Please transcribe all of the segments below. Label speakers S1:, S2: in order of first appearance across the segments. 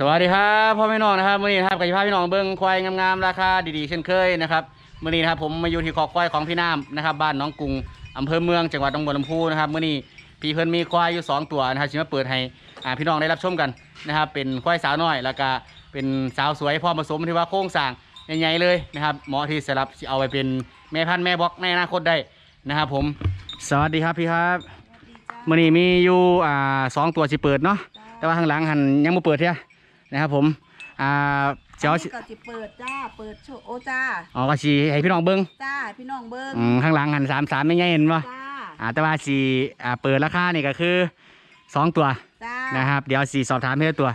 S1: สวัสดีครับพ่อแม่น้องนะครับมื่อนี้นะครับกับพี่พาพี่น้องเบิ้งควายงามๆราคาดีๆเช่นเคยนะครับมื่อนี้นะครับผมมาอยู่ที่คอกควายของพี่น้ำนะครับบ้านหน้องกรุงอำเภอเมืองจังหวัดหนองบัวลำพูนะครับมื่อนี้พี่เพิ่นมีควายอยู่สองตัวนะครับชิมาเปิดให้อ่าพี่น้องได้รับชมกันนะครับเป็นควายสาวน้อยแล้วก็เป็นสาวสวยพร้อมผสมที่ว่าโครงสร้างใหญ่ๆเลยนะครับเหมาะที่สำหรับสิเอาไปเป็นแม่พันธุ์แม่บล็อกในอนาคตได้นะครับผมสวัสดีครับพี่ครับมื่อนี้มีอยู่อ่าสองตัวสิเปิดเนาะแต่ว่าข้างหลังหันยังไม่เปิดเท่า นะครับผมอ่าเจ้า
S2: อันนี้ก็จิเปิดจ้า เปิดโชว์โอจ้า
S1: อ๋อก็สีให้พี่น้องเบิ้ง
S2: จ้า พี่น้องเบิ้ง
S1: อืมข้างหลังหันสามสามไม่ง่ายเห็นป่ะ
S2: จ้า
S1: อ่าแต่ว่าสีอ่าเปิดราคานี่ก็คือสองตัว
S2: จ้า
S1: นะครับ เดี๋ยวสีสอบถามเพื่อตัว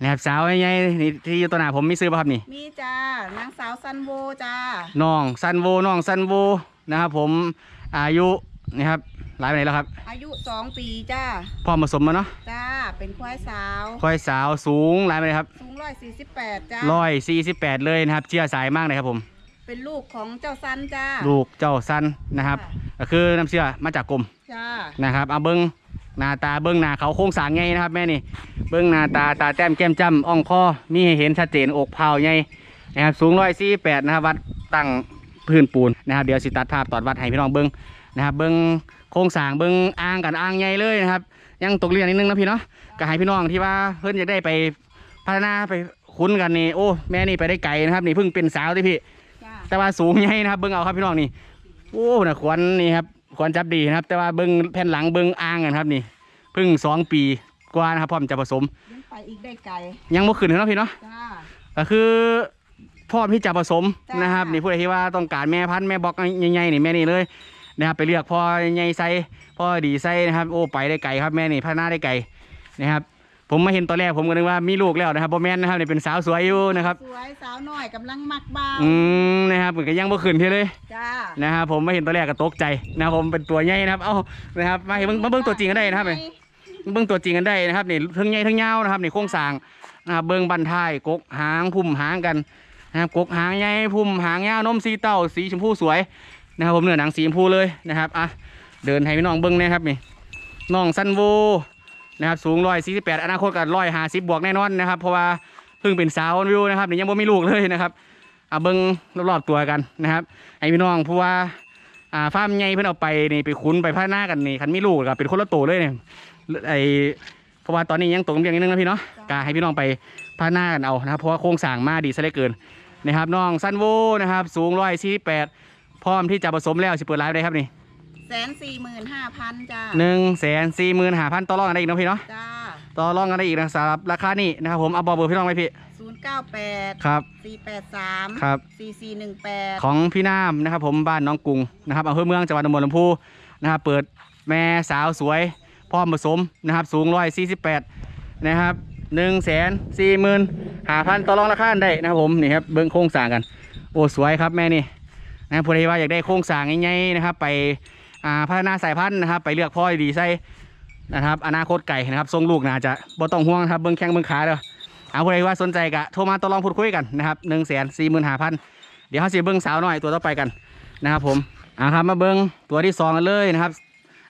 S1: นะครับสาวไม่ง่ายนี่ที่อยู่ตัวหน้าผมมีซื้อป่ะครับนี่
S2: มีจ้า นางสาวซันโวจ้า
S1: น้องซันโวน้องซันโวนะครับผมอายุนะครับ หลายไปไหนแล้วครับ
S2: อายุสองปีจ้า
S1: พ่อผสมมาเนาะ
S2: จ้า เป็นควายสาว
S1: ค่อยสาวสูงหลายไปไหนครับ
S2: สูงร้อยสี่สิบแปดจ้า
S1: ร้อยสี่สิบแปดเลยนะครับ เชื่อสายมากเลยครับผม
S2: เป็นลูกของเจ้าซันจ้า
S1: ลูกเจ้าซันนะครับก็คือน้ำเชื่อมาจากกรม
S2: จ้า
S1: นะครับเอาเบิ้งหน้าตาเบิ้งหน้าเขาโค้งสร้างไงนะครับแม่นี่เบิ้งหน้าตาตาแต้มแก้มจ้ำอ่องคอมีให้เห็นชัดเจนอกเผาไงนะครับสูงร้อยสี่แปดนะครับวัดตั้งพื้นปูนนะครับเดี๋ยวสิตัดภาพตอดวัดให้พี่น้องเบิ้งนะครับเบิ้ง โค้งสร้างเบิ้งอ่างกันอ่างใหญ่เลยนะครับ ยังตกเรียนนิดนึงนะพี่เนาะก็ให้พี่น้องที่ว่าเพิ่นจะได้ไปพัฒนาไปคุ้นกันนี่โอ้แม่นี่ไปได้ไกลนะครับ นี่เพิ่งเป็นสาวที่พี่
S2: จ้า
S1: แต่ว่าสูงใหญ่นะครับเบิ้งเอาครับพี่น้องนี่โอ้นะขวัญนี่ครับขวัญจับดีนะครับ แต่ว่าเบิ้งแผ่นหลังเบิ้งอ่างกันครับนี่เพิ่งสองปีกว่านะครับพร้อมจะผสม
S2: ยังไปอีกได้ไกล
S1: ยังบ่ขึ้นเลยเนาะพี่เนาะ
S2: จ้า
S1: ก็คือพร้อมที่จะผสม
S2: จ้าน
S1: นะครับนี่ผู้ใดที่ว่าต้องการแม่พันธุ์แม่บล็อกใหญ่ๆนี่แม่นี่เลย นะครับไปเลือกพ่อใหญ่ไซพ่อดีไซนะครับโอ้ไปได้ไกลครับแม่นี่พัฒนาได้ไกลนะครับ ผมมาเห็นตอนแรกผมก็นึกว่ามีลูกแล้วนะครับโบแมนนะครับนี่เป็นสาวสวยอยู่นะครับ
S2: สวยสาวน้อยกำลังมักเบา
S1: อืมนะครับเหมือนก็ยังบ่ขึ้นเท่าเลย
S2: จ้า
S1: นะครับผมไม่เห็นตัวแรกก็ตกใจนะครับผมเป็นตัวใหญ่นะครับเอ้านะครับมาเห็นเบิ่งมาเบิ่งตัวจริงกันได้นะครับนี่เบิ่งตัวจริงกันได้นะครับนี่ทั้งใหญ่ทั้งยาวนะครับนี่โครงสร้างนะครับเบิ่งบันท้ายกกหางพุ่มหางกันนะครับกกหางใหญ่พุ่มหางยาวนมสีเต้าสีชมพูสวย นะครับผมเนื้อหนังสีชมพูเลยนะครับอะเดินให้พี่น้องเบิ่งนะครับนี่น้องซันโวนะครับสูงร้อยสี่สิบแปดอนาคตกับร้อยห้าสิบบวกแน่นอนนะครับ เพราะว่าเพิ่งเป็นสาววิวนะครับนี่ยังบ่มีลูกเลยนะครับเอาเบิ่งรอบๆตัวกันนะครับให้พี่น้องผู้ว่าอ่าฟาร์มใหญ่เพิ่นเอาไปนี่ไปคุ้นไปพัฒนากันนี่คันมีลูกก็เป็นคนละตัวเลยเนี่ยไอเพราะว่าตอนนี้ยังตกเพียงนิดนึงนะพี่เนาะก็ให้พี่น้องไปพัฒนากันเอานะครับเพราะว่าโครงสร้างมาดีซะเหลือเกินนะครับน้องซันโวนะครับสูงร้อยสี่แปด พร้อมที่จะผสมแล้วสิเปิดไลฟ์ได้ครับนี่
S2: แสนสี่หมื่นห้าพันจ้า
S1: หนึ่งแสนสี่หมื่นห้าพันต่อรองกันได้อีกเนาะพี่เนาะ
S2: จ้า
S1: ต่อรองกันได้อีกนะสำหรับราคานี่นะครับผมเอาบอกเบอร์พี่น้องไว้พี่
S2: ศูนย์เก้าแปด
S1: ครับ
S2: สี่แปดสาม
S1: ครับ
S2: สี่สี่หนึ่งแปด
S1: ของพี่น้ำนะครับผมบ้านน้องกรุงนะครับอำเภอเมืองจังหวัดหนองบัวลำพูนะครับเปิดแม่สาวสวยพร้อมผสมนะครับสูงร้อยสี่สิบแปดนะครับหนึ่งแสนสี่หมื่นหาพันต่อรองราคาได้นะครับผมนี่ครับเบิ้งโครงสร้างกัน โอ้สวยครับแม่นี่ นะครับผู้ใดว่าอยากได้โครงสร้างง่ายๆนะครับ ไปอ่าพัฒนาสายพันธุ์นะครับ ไปเลือกพ่อดีๆใส่นะครับ อนาคตไก่นะครับทรงลูกน่าจะบ่ต้องห่วงนะครับเบิ้งแข้งเบิ้งขาเด้อเอาผู้ใดว่าสนใจกะโทรมาต่อรองพูดคุยกันนะครับหนึ่งแสนสี่หมื่นห้าพันเดี๋ยวเขาสิเบิ้งสาวน้อยตัวต่อไปกันนะครับ ผมอ่าครับมาเบิ้งตัวที่สองกันเลยนะครับ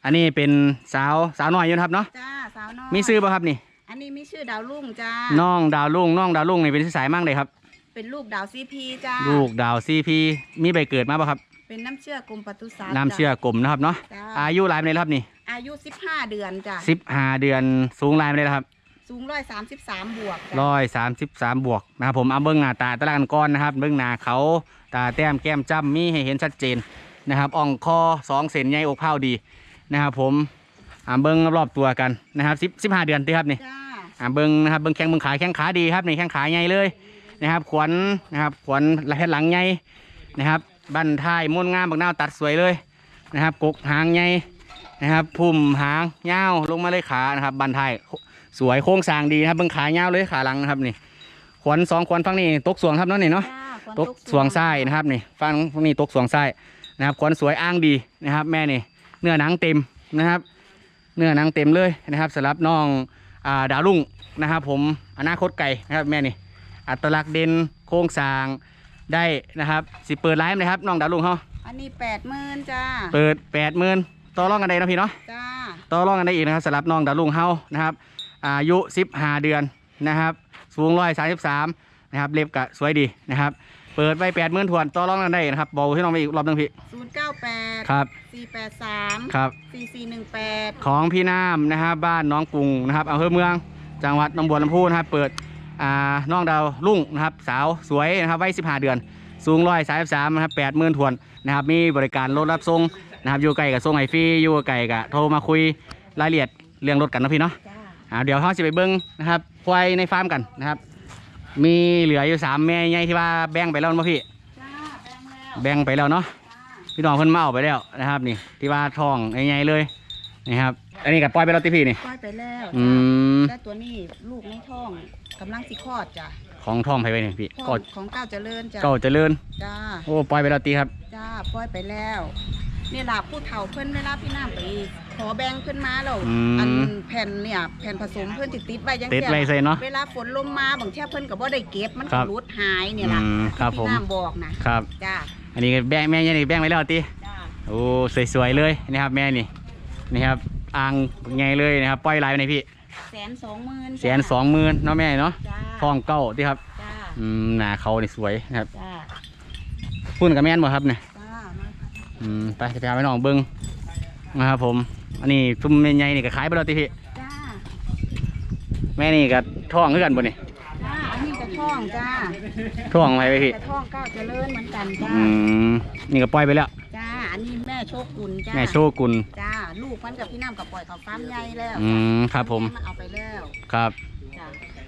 S1: อันนี้เป็นสาวสาวน้อยอยู่นะครับเนาะ
S2: จ้าสาวน้อย
S1: มีซื้อป่ะครับนี่
S2: อันนี้มีชื่อดาวรุ่งจ้า
S1: น้องดาวลุงน้องดาวลุงนี่เป็นสายมั่งเลยครับ
S2: เป็นลูกดาวซีพีจ้า
S1: ลูกดาวซีพีมีใบเกิดมาป่ะครับ
S2: เป็นน้ำเชื่อกรมปศุสัตว์
S1: น้ำเชื่อกลมนะครับเนาะ
S2: จ้า
S1: อายุหลายไปเลยครับนี่
S2: อายุสิบห้าเดือนจ้า
S1: สิบห้าเดือนสูงหลายไปเลยครับ
S2: สูงร้อยสามสิบสามบวกจ้า
S1: ร้อยสามสิบสามบวกนะครับผมเอาเบิ้งหน้าตาตะละกันก้อนนะครับเบิ้งหน้าเขาตาแต้มแก้มจ้ำมีให้เห็นชัดเจนนะครับอ่องคอสองเซนใหญ่อกเผาดีนะครับผมอ่าเบิ้งรอบๆตัวกันนะครับสิบสิบห้าเดือนตีครับนี่
S2: จ้า
S1: อ่าเบิ้งนะครับเบิ้งแข้งเบิ้งขาแข้งขาดีครับนี่แข้งขาใหญ่เลย นะครับ ขวัญนะครับ ขวัญแผ่นหลังใหญ่นะครับบั้นท้ายม้วนงามบักนาวตัดสวยเลยนะครับ กกหางใหญ่นะครับพุ่มหางยาวลงมาเลยขานะครับ บั้นท้ายสวยโค้งสร้างดีนะครับเบิ้งขายาวเลยขาหลังนะครับนี่ ขวัญสองขวัญฝั่งนี้ตกสวงครับเนาะนี่เนาะ
S2: จ้าคน
S1: ตกสวงไส้นะครับนี่ฝั่งฝั่งนี้ตกสวงไส้นะครับขวัญสวยอ้างดีนะครับ แม่นี่เนื้อหนังเต็มนะครับ เนื้อหนังเต็มเลยนะครับสำหรับน้องอ่าดาวรุ่งนะครับ ผมอนาคตไก่นะครับแม่นี่ อัตลักษณ์เด่นโครงสร้างได้นะครับ สิเปิดไลฟ์นะครับน้องดาวรุ่งเขา
S2: อันนี้แปดหมื่นจ้า
S1: เปิดแปดหมื่นต่อรองกันได้นะพี่เนาะ
S2: จ้า
S1: ต่อรองกันได้อีกนะครับสำหรับน้องดาวรุ่งเฮานะครับ อายุสิบห้าเดือนนะครับ สูงร้อยสามสิบสามนะครับเล็บกะสวยดีนะครับ เปิดไปแปดหมื่นถวนต่อรองกันได้นะครับบอกให้น้องไปอีกรอบหนึงพี่
S2: ศูนย์เก้าแปด
S1: ครับ
S2: สี่แปดสาม
S1: ครับ
S2: สี่สี่หนึ่งแปด
S1: ของพี่น้ำนะครับบ้านน้องกรุงนะครับอำเภอเมืองจังหวัดหนองบัวลำพูนะครับเปิดอ่า น้องดาวรุ่งนะครับสาวสวยนะครับวัยสิบห้าเดือน สูงร้อยสามสิบสามนะครับแปดหมื่นถวนนะครับมีบริการรถรับส่งนะครับอยู่ไกลกับส่งไอฟรีอยู่ไกลกับโทรมาคุยรายละเอียดเรื่องรถกันเนาะพี่เนาะ
S2: จ้า
S1: อ่าเดี๋ยวเขาจะไปเบิ้งนะครับควายในฟาร์มกันนะครับ มีเหลืออยู่สามแม่ใหญ่ที่ว่าแบ่งไปแล้วมั้พี่
S2: จ้าแบงแล้ว
S1: แบ่งไปแล้วเนาะ
S2: จ้า
S1: พี่น้องเพิ่นมาเอาไปแล้วนะครับ นี่ที่ว่าทองใหญ่ๆเลยนะครับอันนี้กับปล่อยไปแล้วติพี่นี่
S2: ปล่อยไปแล้ว
S1: อื
S2: จ้
S1: มา
S2: และตัวนี้ลูกในท้อง กำลังสิคลอดจ้ะ
S1: ของทองไปไปนี่พี่
S2: ท้
S1: ก็
S2: องของก้าวเจริญจ้ะ
S1: เก่าเจริญ
S2: จ้า
S1: โอ้ปล่อยไปแล้วตีครับ
S2: จ้าปล่อยไปแล้วนี่ล่ะผู้เฒ่าเพิ่นเวลาพี่น้ำไปขอแบ่งเพิ่นมาแล้ว
S1: อืม
S2: อันแผ่นเนี่ยแผ่นผสมเพิ่นติดติดไว้ยัง
S1: ติด
S2: เสีย
S1: ไว้ใส่เนาะ
S2: เวลาฝนลมมาบางเที่ยเพิ่นก็บ่ได้เก็บมัน
S1: ครั
S2: ก็
S1: บ
S2: รุดหายเนี่ยล่ะ
S1: อืมครับผม
S2: พี่น้ำบอกนะครับ จ้า
S1: อันนี้ก็แบ่งแม่ใหญ่นี่แบ่งไปแล้วตี
S2: จ้า
S1: โอ้สวยๆเลยนะครับแม่นี่นี่ครับอ่างใหญ่เลยนะครับปล่อยลายไปไหนพี่
S2: แสนสองหมื่น
S1: แสนสองหมื่นเนาะแม่เนาะ
S2: จ้า
S1: ทองเก้าที่ครับ
S2: จ้า
S1: อืมหน้าเขานี่สวยนะครับ
S2: จ้า
S1: พุ่นกับแม่นบ่ครับเนี่ย
S2: จ้ามา
S1: อืมไปจะไปหาไปน้องเบิ้งนะครับผม อันนี้ซุ่มใหญ่ๆนี่ก็ขายไปแล้วติพี่
S2: จ้า
S1: แม่นี่ก็ท้องคือกันบ่นี่
S2: จ้าอันนี้กระท่องจ้า
S1: ท้องไปไปพี่
S2: กระท่องก้าวเจริญเหมือนกันจ้า
S1: อืมนี่ก็ปล่อยไปแล้ว
S2: จ้าอันนี้แม่โชคกุลจ้า
S1: แม่โชกุล
S2: จ้า ลูกมันกับพี่น้ำกับปล่อยเขาฟาร์มใหญ่แล้ว
S1: อืมครับผม
S2: แมาเอาไปแล้ว
S1: ครับ
S2: จ้า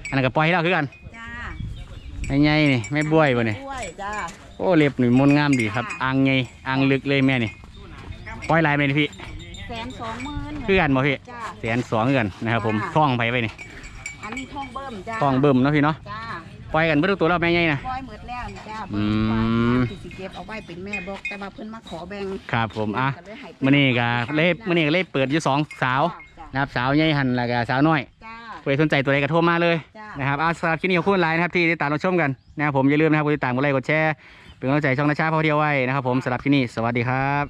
S1: อันนั้นก็ปล่อยให้แล้วคือกัน
S2: จ้า
S1: ใหญ่ๆนี่แม่บ้วยบ่นี่
S2: ด้วยจ้า
S1: โอ้เล็บนี่มนต์งามดีครับอ่างใหญ่อ่างลึกเลยแม่นี่ปล่อยลายไปนี่พี่
S2: แสนสองหมื่น
S1: คือกันบ่พี่
S2: จ้า
S1: แสนสองคือกันนะครับผมท้องไปไปนี่
S2: อันนี้ท่องเบิ่มจ้า
S1: ท้องเบิ่มเนาะพี่เนาะ
S2: จ้า
S1: ปล่อยกันเบ่ทุกตัวแล้วแม่ใหญ่นะ
S2: ปล่อยหมดแล้วนี่จ้า
S1: อืม
S2: ที่สิเก็บเอาไว้เป็นแม่บอกแต่ว่าเพิ่นมาขอแบ่ง
S1: ครับผมอะ
S2: ก็เลยให้
S1: มื้อนี้ก็เล่มื้อนี้ก็เล่เปิดอยู่สองสาว
S2: จ้า
S1: นะครับสาวใหญ่หันแล้วก็สาวน้อย
S2: จ้า
S1: ใครสนใจตัวใดก็โทรมาเลย
S2: จ้าน
S1: นะครับเอาสำหรับคลิปนี้ขอบคุณไลน์นะครับที่ติดตามเราชมกันนะครับผมอย่าลืมนะครับกดติดตามกดไลค์กดแชร์เป็นกำลังใจช่องนาชาพาเที่ยวไว้นะครับผมสำหรับที่นี่สวัสดีครับ